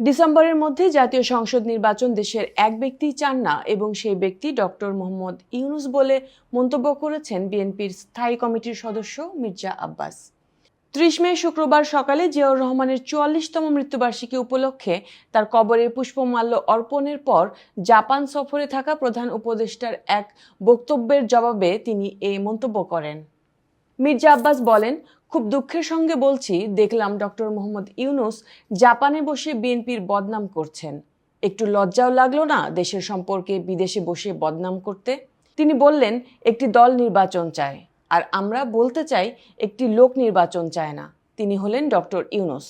ডিসেম্বরের মধ্যে জাতীয় সংসদ নির্বাচন দেশের এক ব্যক্তি চান না এবং সেই ব্যক্তি ডক্টর মোহাম্মদ ইউনুস বলে মন্তব্য করেছেন বিএনপির স্থায়ী কমিটির সদস্য মির্জা আব্বাস। ত্রিশ মে শুক্রবার সকালে জিয়াউর রহমানের চুয়াল্লিশতম মৃত্যুবার্ষিকী উপলক্ষে তার কবরে পুষ্পমাল্য অর্পণের পর জাপান সফরে থাকা প্রধান উপদেষ্টার এক বক্তব্যের জবাবে তিনি এই মন্তব্য করেন। মির্জা আব্বাস বলেন, খুব দুঃখের সঙ্গে বলছি, দেখলাম ডক্টর মোহাম্মদ ইউনুস জাপানে বসে বিএনপির বদনাম করছেন। একটু লজ্জাও লাগল না দেশের সম্পর্কে বিদেশে বসে বদনাম করতে? তিনি বললেন, একটি দল নির্বাচন চায়, আর আমরা বলতে চাই, একটি লোক নির্বাচন চায় না। তিনি হলেন ডক্টর ইউনুস।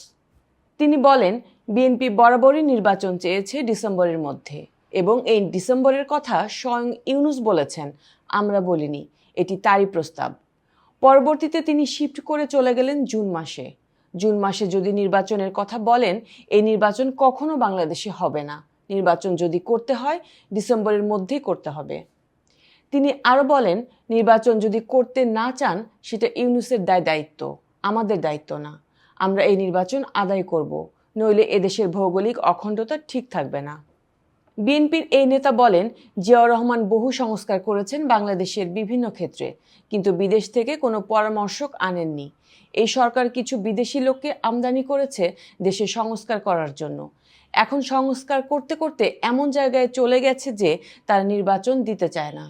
তিনি বলেন, বিএনপি বরাবরই নির্বাচন চেয়েছে ডিসেম্বরের মধ্যে, এবং এই ডিসেম্বরের কথা স্বয়ং ইউনুস বলেছেন, আমরা বলিনি। এটি তারই প্রস্তাব। পরবর্তীতে তিনি শিফট করে চলে গেলেন জুন মাসে। জুন মাসে যদি নির্বাচনের কথা বলেন, এই নির্বাচন কখনো বাংলাদেশে হবে না। নির্বাচন যদি করতে হয়, ডিসেম্বরের মধ্যেই করতে হবে। তিনি আরও বলেন, নির্বাচন যদি করতে না চান, সেটা ইউনুসের দায় দায়িত্ব, আমাদের দায়িত্ব না। আমরা এই নির্বাচন আদায় করব, নইলে এদেশের ভৌগোলিক অখণ্ডতা ঠিক থাকবে না। বিএনপির এই নেতা বলেন, জিয়াউর রহমান বহু সংস্কার করেছেন বাংলাদেশের বিভিন্ন ক্ষেত্রে, কিন্তু বিদেশ থেকে কোনো পরামর্শক আনেননি। এই সরকার কিছু বিদেশি লোককে আমদানি করেছে দেশে সংস্কার করার জন্য। এখন সংস্কার করতে করতে এমন জায়গায় চলে গেছে যে তারা নির্বাচন দিতে চায় না।